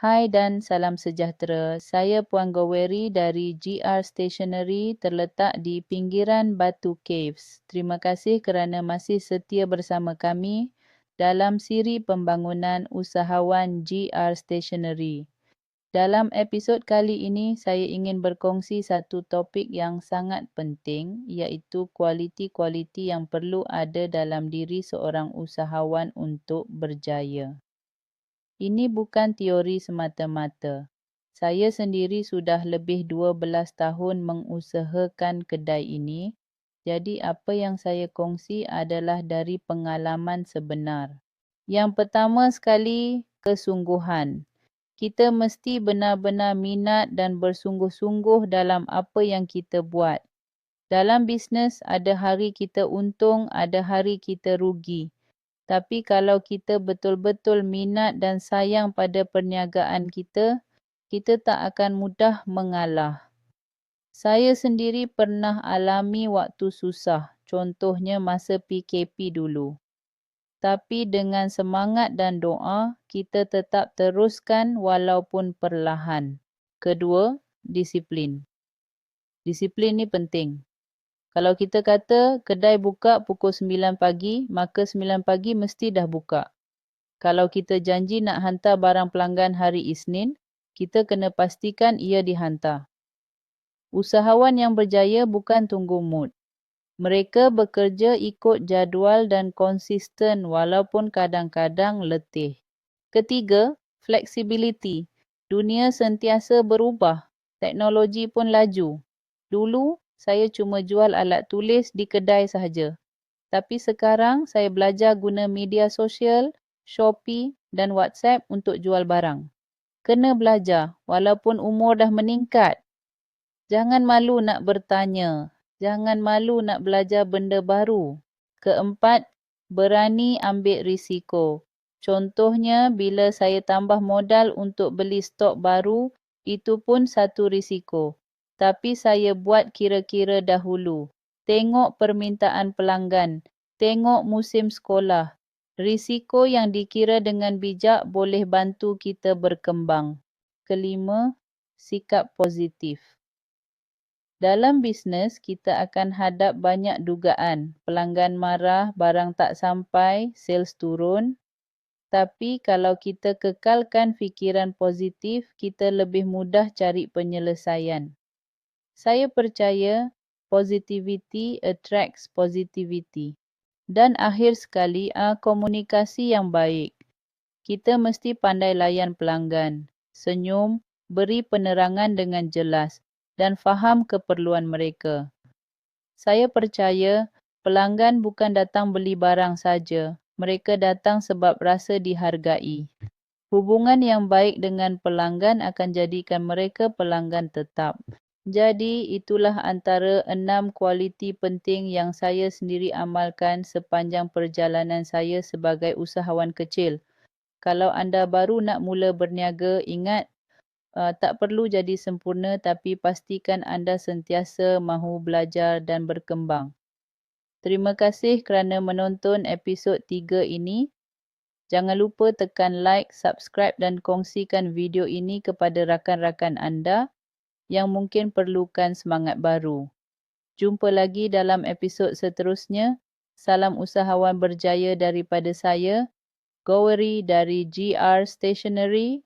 Hai dan salam sejahtera. Saya Puan Goweri dari GR Stationery terletak di pinggiran Batu Caves. Terima kasih kerana masih setia bersama kami dalam siri pembangunan usahawan GR Stationery. Dalam episod kali ini, saya ingin berkongsi satu topik yang sangat penting iaitu kualiti-kualiti yang perlu ada dalam diri seorang usahawan untuk berjaya. Ini bukan teori semata-mata. Saya sendiri sudah lebih 12 tahun mengusahakan kedai ini, jadi apa yang saya kongsi adalah dari pengalaman sebenar. Yang pertama sekali, kesungguhan. Kita mesti benar-benar minat dan bersungguh-sungguh dalam apa yang kita buat. Dalam bisnes, ada hari kita untung, ada hari kita rugi. Tapi kalau kita betul-betul minat dan sayang pada perniagaan kita, kita tak akan mudah mengalah. Saya sendiri pernah alami waktu susah, contohnya masa PKP dulu. Tapi dengan semangat dan doa, kita tetap teruskan walaupun perlahan. Kedua, disiplin. Disiplin ni penting. Kalau kita kata kedai buka pukul 9 pagi, maka 9 pagi mesti dah buka. Kalau kita janji nak hantar barang pelanggan hari Isnin, kita kena pastikan ia dihantar. Usahawan yang berjaya bukan tunggu mood. Mereka bekerja ikut jadual dan konsisten walaupun kadang-kadang letih. Ketiga, flexibility. Dunia sentiasa berubah. Teknologi pun laju. Dulu, saya cuma jual alat tulis di kedai sahaja. Tapi sekarang saya belajar guna media sosial, Shopee dan WhatsApp untuk jual barang. Kena belajar walaupun umur dah meningkat. Jangan malu nak bertanya. Jangan malu nak belajar benda baru. Keempat, berani ambil risiko. Contohnya bila saya tambah modal untuk beli stok baru, itu pun satu risiko tapi saya buat kira-kira dahulu. Tengok permintaan pelanggan, tengok musim sekolah. Risiko yang dikira dengan bijak boleh bantu kita berkembang. Kelima, sikap positif. Dalam bisnes, kita akan hadap banyak dugaan. Pelanggan marah, barang tak sampai, sales turun. Tapi kalau kita kekalkan fikiran positif, kita lebih mudah cari penyelesaian. Saya percaya positivity attracts positivity. Dan akhir sekali, uh, komunikasi yang baik. Kita mesti pandai layan pelanggan, senyum, beri penerangan dengan jelas dan faham keperluan mereka. Saya percaya pelanggan bukan datang beli barang saja. Mereka datang sebab rasa dihargai. Hubungan yang baik dengan pelanggan akan jadikan mereka pelanggan tetap. Jadi itulah antara enam kualiti penting yang saya sendiri amalkan sepanjang perjalanan saya sebagai usahawan kecil. Kalau anda baru nak mula berniaga, ingat uh, tak perlu jadi sempurna tapi pastikan anda sentiasa mahu belajar dan berkembang. Terima kasih kerana menonton episod 3 ini. Jangan lupa tekan like, subscribe dan kongsikan video ini kepada rakan-rakan anda yang mungkin perlukan semangat baru. Jumpa lagi dalam episod seterusnya. Salam usahawan berjaya daripada saya, Goweri dari GR Stationery.